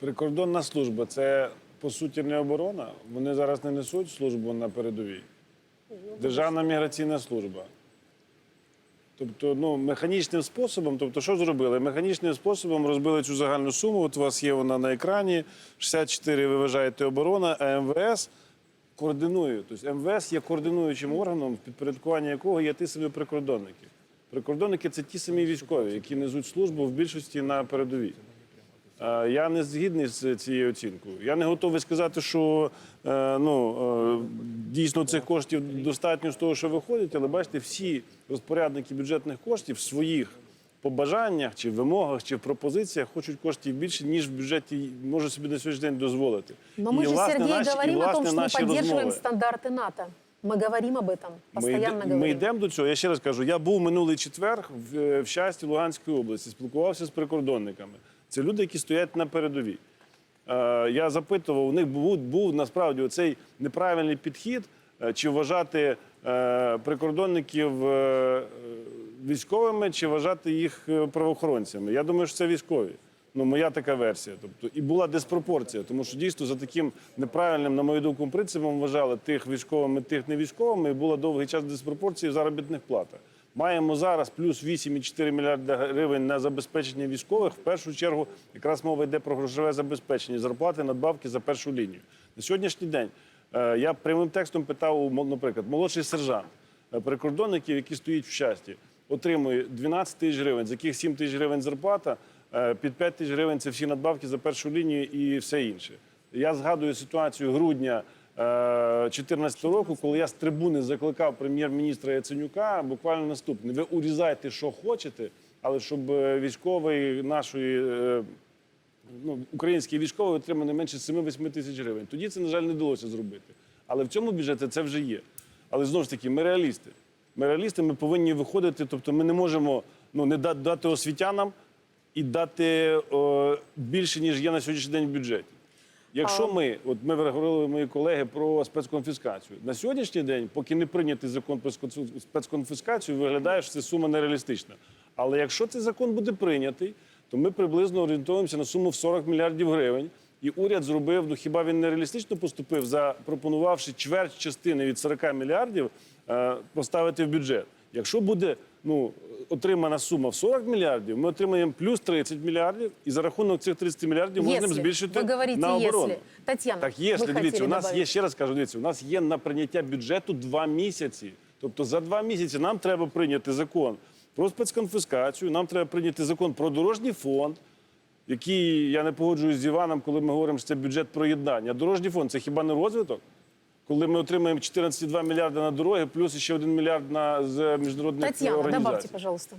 Прикордонна служба це по суті не оборона. Вони зараз не несуть службу на передовій. Державна міграційна служба. Тобто, ну, механічним способом, тобто, що зробили? Механічним способом розбили цю загальну суму. От у вас є вона на екрані. 64 ви вважаєте оборона, а МВС координує. Тобто МВС є координуючим органом, в підпорядкуванні якого є ті самі прикордонники. Прикордонники це ті самі військові, які несуть службу в більшості на передовій. Е, Я не згідний з цією оцінкою. Я не готовий сказати, що е, ну, е, дійсно цих коштів достатньо з того, що виходить, але бачите, всі розпорядники бюджетних коштів в своїх побажаннях чи вимогах, чи в пропозиціях хочуть коштів більше, ніж в бюджеті може собі на сьогоднішній день дозволити. Но мы І, же, власне, Сергей, наші- і, говорим о власне, том, что мы наші поддерживаем розмови. стандарты НАТО. Мы говорим об этом, Ми, постоянно йде- ми говорим. йдемо до цього. Я ще раз кажу, я був минулий четвер в, е, в щасті Луганської області, спілкувався з прикордонниками. Це люди, які стоять на передовій. Е, я запитував, у них був, був насправді оцей неправильний підхід, е, чи вважати е, прикордонників військовими, чи вважати їх правоохоронцями. Я думаю, що це військові. Ну, моя така версія. Тобто, і була диспропорція, тому що дійсно за таким неправильним, на мою думку, принципом вважали тих військовими, тих не військовими, і була довгий час диспропорції в заробітних платах. Маємо зараз плюс 8,4 мільярда гривень на забезпечення військових. В першу чергу якраз мова йде про грошове забезпечення, зарплати, надбавки за першу лінію. На сьогоднішній день е, я прямим текстом питав, наприклад, молодший сержант е, прикордонників, які стоять в щасті, отримує 12 тисяч гривень, з яких 7 тисяч гривень зарплата, е, під 5 тисяч гривень це всі надбавки за першу лінію і все інше. Я згадую ситуацію грудня 2014 року, коли я з трибуни закликав прем'єр-міністра Яценюка, буквально наступне: ви урізайте, що хочете, але щоб е, військовий нашої. е, Ну, український військовий отримав не менше 7-8 тисяч гривень. Тоді це, на жаль, не вдалося зробити. Але в цьому бюджеті це вже є. Але знову ж таки, ми реалісти. Ми реалісти, ми повинні виходити. Тобто, ми не можемо ну, не дати освітянам і дати о, більше, ніж є на сьогоднішній день в бюджеті. Якщо ми, от ми говорили мої колеги про спецконфіскацію. На сьогоднішній день, поки не прийнятий закон про спецконфіскацію, виглядає, що це сума нереалістична. Але якщо цей закон буде прийнятий, то ми приблизно орієнтуємося на суму в 40 мільярдів гривень. І уряд зробив, ну хіба він не реалістично поступив, запропонувавши чверть частини від 40 мільярдів е, поставити в бюджет. Якщо буде ну, отримана сума в 40 мільярдів, ми отримаємо плюс 30 мільярдів, і за рахунок цих 30 мільярдів можна Если. збільшити Вы говорите, на оборону. если. Татьяна, Так, вы дивіться, у нас добавить. є, ще раз кажу, дивіться, у нас є на прийняття бюджету два місяці. Тобто за два місяці нам треба прийняти закон про спецконфіскацію, нам треба прийняти закон про дорожній фонд, який я не погоджуюсь з Іваном, коли ми говоримо, що це бюджет проєднання. Дорожній фонд це хіба не розвиток? Коли ми отримаємо 14,2 мільярда на дороги, плюс ще 1 мільярд на з міжнародних Татьяна, організацій. добавьте, пожалуйста.